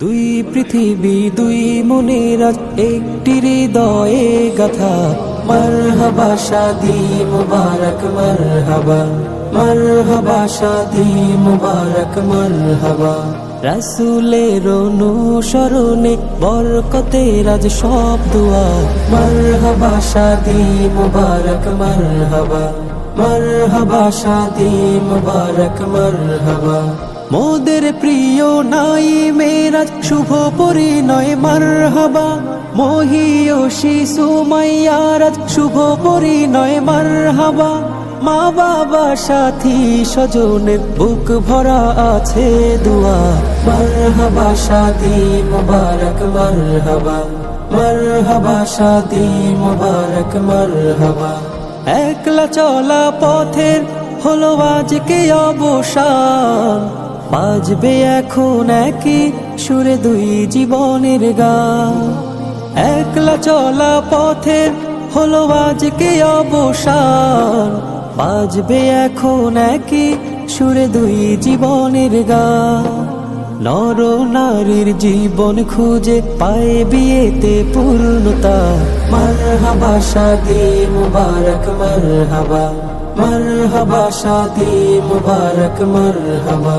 দুই পৃথিবী, দুই মনের একটি হৃদয়ে গাথা। মারহাবা, শাদি মুবারক, মারহাবা। মারহাবা, শাদি মুবারক, মারহাবা। রাসুলের অনুসরণে বরকতে রাজ সব দোয়া। মারহাবা, শাদি মুবারক, মারহাবা। মারহাবা, শাদি মুবারক, মারহাবা। মোদের প্রিয় নাই মেরাজ, শুভ পরিণয়, মারহাবা। মহিয়সী সুমাইয়ারাজ শুভ পরিণয়, মারহাবা। মা বাবা সাথী স্বজনের বুক ভরা আছে দোয়া। মারহাবা শাদি মুবারক, মারহাবা। মারহাবা শাদি মুবারক, মারহাবা। একলা চলা পথের হলো আজকে অবসান। বাজবে এখন একই সুরে দুই জীবনের গান একলা চলা পথের হলো আজকে অবসান। বাজবে এখন একই সুরে দুই জীবনের গান নর নারীর জীবন খুঁজে পায় বিয়েতে পূর্ণতা। মারহাবা, শাদি, মুবারক, মারহাবা। মারহাবা, শাদি, মুবারক, মারহাবা।